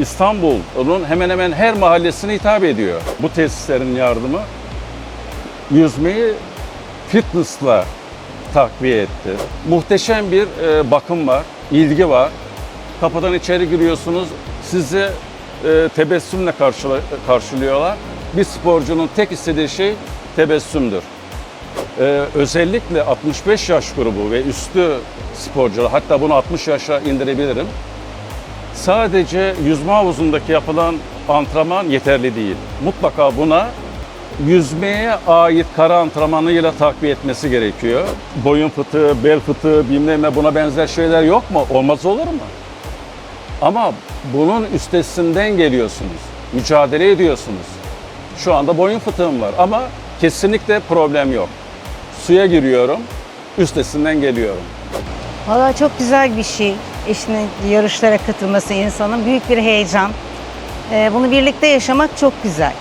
İstanbul'un hemen hemen her mahallesine hitap ediyor. Bu tesislerin yardımı yüzmeyi fitnessla takviye etti. Muhteşem bir e, bakım var, ilgi var. Kapıdan içeri giriyorsunuz, sizi e, tebessümle karşılıyorlar. Bir sporcunun tek istediği şey tebessümdür. Ee, özellikle 65 yaş grubu ve üstü sporcular, hatta bunu 60 yaşa indirebilirim. Sadece yüzme havuzundaki yapılan antrenman yeterli değil. Mutlaka buna yüzmeye ait kara antrenmanıyla takviye etmesi gerekiyor. Boyun fıtığı, bel fıtığı, bilmem ne buna benzer şeyler yok mu? Olmaz olur mu? Ama bunun üstesinden geliyorsunuz. Mücadele ediyorsunuz. Şu anda boyun fıtığım var ama kesinlikle problem yok. Suya giriyorum, üstesinden geliyorum. Valla çok güzel bir şey. Eşinin yarışlara katılması insanın büyük bir heyecan. Ee, bunu birlikte yaşamak çok güzel.